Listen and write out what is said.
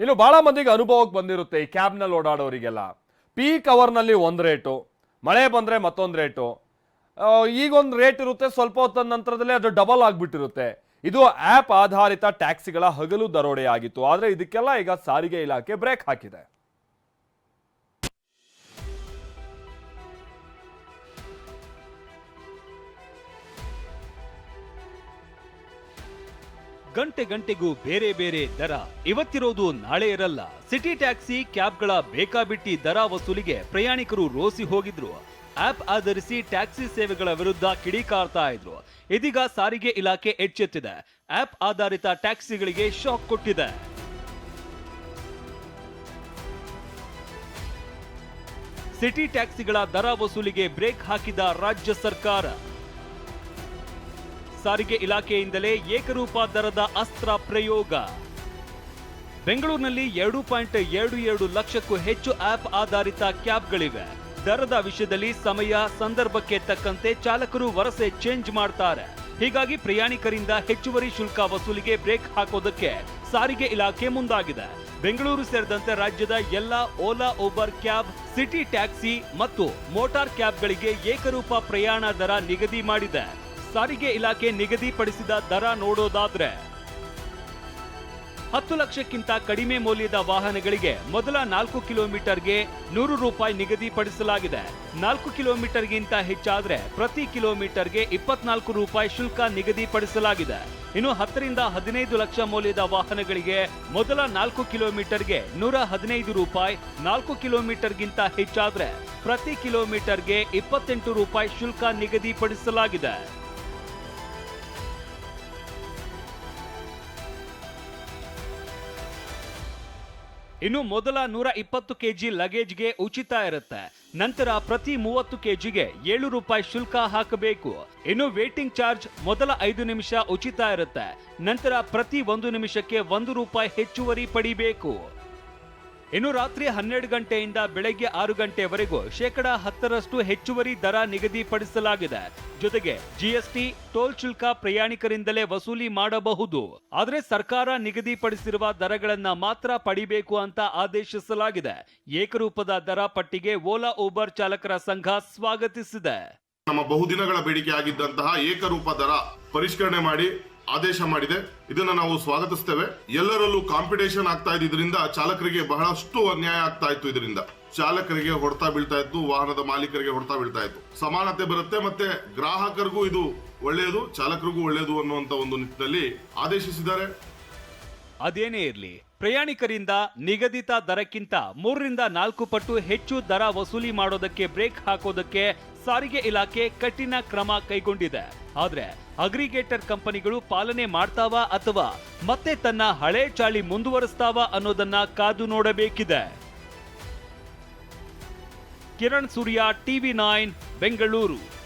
ಇನ್ನು ಭಾಳ ಮಂದಿಗೆ ಅನುಭವಕ್ಕೆ ಬಂದಿರುತ್ತೆ ಈ ಕ್ಯಾಬ್ನಲ್ಲಿ ಓಡಾಡೋರಿಗೆಲ್ಲ. ಪೀಕ್ ಅವರ್ನಲ್ಲಿ ಒಂದು ರೇಟು ಮಳೆ ಬಂದರೆ ಮತ್ತೊಂದು ರೇಟು ಈಗೊಂದು ರೇಟ್ ಇರುತ್ತೆ, ಸ್ವಲ್ಪ ಹೊತ್ತ ನಂತರದಲ್ಲೇ ಅದು ಡಬಲ್ ಆಗಿಬಿಟ್ಟಿರುತ್ತೆ. ಇದು ಆ್ಯಪ್ ಆಧಾರಿತ ಟ್ಯಾಕ್ಸಿಗಳ ಹಗಲು ದರೋಡೆ ಆಗಿತ್ತು. ಆದರೆ ಇದಕ್ಕೆಲ್ಲ ಈಗ ಸಾರಿಗೆ ಇಲಾಖೆ ಬ್ರೇಕ್ ಹಾಕಿದೆ. ಗಂಟೆ ಗಂಟೆಗೂ ಬೇರೆ ಬೇರೆ ದರ. ಇವತ್ತಿರೋದು ನಾಳೆ ಇರಲ್ಲ. ಸಿಟಿ ಟ್ಯಾಕ್ಸಿ ಕ್ಯಾಬ್ಗಳ ಬೇಕಾಬಿಟ್ಟಿ ದರ ವಸೂಲಿಗೆ ಪ್ರಯಾಣಿಕರು ರೋಸಿ ಹೋಗಿದ್ರು. ಆಪ್ ಆಧರಿಸಿ ಟ್ಯಾಕ್ಸಿ ಸೇವೆಗಳ ವಿರುದ್ಧ ಕಿಡಿಕಾರ್ತಾ ಇದ್ರು. ಇದೀಗ ಸಾರಿಗೆ ಇಲಾಖೆ ಎಚ್ಚೆತ್ತಿದೆ. ಆಪ್ ಆಧಾರಿತ ಟ್ಯಾಕ್ಸಿಗಳಿಗೆ ಶಾಕ್ ಕೊಟ್ಟಿದೆ. ಸಿಟಿ ಟ್ಯಾಕ್ಸಿಗಳ ದರ ವಸೂಲಿಗೆ ಬ್ರೇಕ್ ಹಾಕಿದ ರಾಜ್ಯ ಸರ್ಕಾರ. ಸಾರಿಗೆ ಇಲಾಖೆಯಿಂದಲೇ ಏಕರೂಪ ದರದ ಅಸ್ತ್ರ ಪ್ರಯೋಗ. ಬೆಂಗಳೂರಿನಲ್ಲಿ ಎರಡು ಪಾಯಿಂಟ್ ಎರಡು ಎರಡು ಲಕ್ಷಕ್ಕೂ ಹೆಚ್ಚು ಆಪ್ ಆಧಾರಿತ ಕ್ಯಾಬ್ಗಳಿವೆ. ದರದ ವಿಷಯದಲ್ಲಿ ಸಮಯ, ಸಂದರ್ಭಕ್ಕೆ ತಕ್ಕಂತೆ ಚಾಲಕರು ವರಸೆ ಚೇಂಜ್ ಮಾಡ್ತಾರೆ. ಹೀಗಾಗಿ ಪ್ರಯಾಣಿಕರಿಂದ ಹೆಚ್ಚುವರಿ ಶುಲ್ಕ ವಸೂಲಿಗೆ ಬ್ರೇಕ್ ಹಾಕೋದಕ್ಕೆ ಸಾರಿಗೆ ಇಲಾಖೆ ಮುಂದಾಗಿದೆ. ಬೆಂಗಳೂರು ಸೇರಿದಂತೆ ರಾಜ್ಯದ ಎಲ್ಲ Ola Uber cab, city taxi ಮತ್ತು ಮೋಟಾರ್ ಕ್ಯಾಬ್ಗಳಿಗೆ ಏಕರೂಪ ಪ್ರಯಾಣ ದರ ನಿಗದಿ ಮಾಡಿದೆ. ಸಾರಿಗೆ ಇಲಾಖೆ ನಿಗದಿಪಡಿಸಿದ ದರ ನೋಡೋದಾದ್ರೆ ಹತ್ತು ಲಕ್ಷಕ್ಕಿಂತ ಕಡಿಮೆ ಮೌಲ್ಯದ ವಾಹನಗಳಿಗೆ ಮೊದಲ ನಾಲ್ಕು ಕಿಲೋಮೀಟರ್ಗೆ ನೂರು ರೂಪಾಯಿ ನಿಗದಿಪಡಿಸಲಾಗಿದೆ. ನಾಲ್ಕು ಕಿಲೋಮೀಟರ್ಗಿಂತ ಹೆಚ್ಚಾದ್ರೆ ಪ್ರತಿ ಕಿಲೋಮೀಟರ್ಗೆ ಇಪ್ಪತ್ನಾಲ್ಕು ರೂಪಾಯಿ ಶುಲ್ಕ ನಿಗದಿಪಡಿಸಲಾಗಿದೆ. ಇನ್ನು ಹತ್ತರಿಂದ ಹದಿನೈದು ಲಕ್ಷ ಮೌಲ್ಯದ ವಾಹನಗಳಿಗೆ ಮೊದಲ ನಾಲ್ಕು ಕಿಲೋಮೀಟರ್ಗೆ ನೂರ ಹದಿನೈದು ರೂಪಾಯಿ ನಾಲ್ಕು ಕಿಲೋಮೀಟರ್ಗಿಂತ ಹೆಚ್ಚಾದ್ರೆ ಪ್ರತಿ ಕಿಲೋಮೀಟರ್ಗೆ ಇಪ್ಪತ್ತೆಂಟು ರೂಪಾಯಿ ಶುಲ್ಕ ನಿಗದಿಪಡಿಸಲಾಗಿದೆ. ಇನ್ನು ಮೊದಲ ನೂರ ಇಪ್ಪತ್ತು ಕೆಜಿ ಲಗೇಜ್ಗೆ ಉಚಿತ ಇರುತ್ತೆ. ನಂತರ ಪ್ರತಿ ಮೂವತ್ತು ಕೆಜಿಗೆ ಏಳು ರೂಪಾಯಿ ಶುಲ್ಕ ಹಾಕಬೇಕು. ಇನ್ನು ವೇಟಿಂಗ್ ಚಾರ್ಜ್ ಮೊದಲ ಐದು ನಿಮಿಷ ಉಚಿತ ಇರುತ್ತೆ. ನಂತರ ಪ್ರತಿ ಒಂದು ನಿಮಿಷಕ್ಕೆ ಒಂದು ರೂಪಾಯಿ ಹೆಚ್ಚುವರಿ ಪಡಿಬೇಕು. ಇನ್ನು ರಾತ್ರಿ ಹನ್ನೆರಡು ಗಂಟೆಯಿಂದ ಬೆಳಗ್ಗೆ ಆರು ಗಂಟೆವರೆಗೂ ಶೇಕಡ ಹತ್ತರಷ್ಟು ಹೆಚ್ಚುವರಿ ದರ ನಿಗದಿಪಡಿಸಲಾಗಿದೆ. ಜೊತೆಗೆ ಜಿಎಸ್ಟಿ, ಟೋಲ್ ಶುಲ್ಕ ಪ್ರಯಾಣಿಕರಿಂದಲೇ ವಸೂಲಿ ಮಾಡಬಹುದು. ಆದರೆ ಸರ್ಕಾರ ನಿಗದಿಪಡಿಸಿರುವ ದರಗಳನ್ನ ಮಾತ್ರ ಪಡಿಬೇಕು ಅಂತ ಆದೇಶಿಸಲಾಗಿದೆ. ಏಕರೂಪದ ದರ ಪಟ್ಟಿಗೆ ಓಲಾ, ಊಬರ್ ಚಾಲಕರ ಸಂಘ ಸ್ವಾಗತಿಸಿದೆ. ನಮ್ಮ ಬಹುದಿನಗಳ ಬೇಡಿಕೆ ಆಗಿದ್ದಂತಹ ಏಕರೂಪ ದರ ಪರಿಷ್ಕರಣೆ ಮಾಡಿ ಆದೇಶ ಮಾಡಿದೆ. ಇದನ್ನ ನಾವು ಸ್ವಾಗತಿಸ್ತೇವೆ. ಎಲ್ಲರಲ್ಲೂ ಕಾಂಪಿಟೇಷನ್ ಆಗ್ತಾ ಇದ್ರಿಂದ ಚಾಲಕರಿಗೆ ಬಹಳಷ್ಟು ಅನ್ಯಾಯ ಆಗ್ತಾ ಇತ್ತು ಇದರಿಂದ. ಚಾಲಕರಿಗೆ ಹೊಡೆತ ಬೀಳ್ತಾ ಇತ್ತು, ವಾಹನದ ಮಾಲೀಕರಿಗೆ ಹೊಡೆತ ಬೀಳ್ತಾ ಇತ್ತು. ಸಮಾನತೆ ಬರುತ್ತೆ ಮತ್ತೆ ಗ್ರಾಹಕರಿಗೂ ಇದು ಒಳ್ಳೆಯದು, ಚಾಲಕರಿಗೂ ಒಳ್ಳೆಯದು ಅನ್ನುವಂತ ಒಂದು ನಿಟ್ಟಿನಲ್ಲಿ ಆದೇಶಿಸಿದ್ದಾರೆ. ಅದೇನೇ ಇರಲಿ, ಪ್ರಯಾಣಿಕರಿಂದ ನಿಗದಿತ ದರಕ್ಕಿಂತ ಮೂರರಿಂದ ನಾಲ್ಕು ಪಟ್ಟು ಹೆಚ್ಚು ದರ ವಸೂಲಿ ಮಾಡೋದಕ್ಕೆ ಬ್ರೇಕ್ ಹಾಕೋದಕ್ಕೆ ಸಾರಿಗೆ ಇಲಾಖೆ ಕಠಿಣ ಕ್ರಮ ಕೈಗೊಂಡಿದೆ. ಆದ್ರೆ ಅಗ್ರಿಗೇಟರ್ ಕಂಪನಿಗಳು ಪಾಲನೆ ಮಾಡ್ತಾವಾ ಅಥವಾ ಮತ್ತೆ ತನ್ನ ಹಳೆ ಚಾಳಿ ಮುಂದುವರಿಸ್ತಾವಾ ಅನ್ನೋದನ್ನ ಕಾದು ನೋಡಬೇಕಿದೆ. Kiran Surya, TV nine, Bengaluru.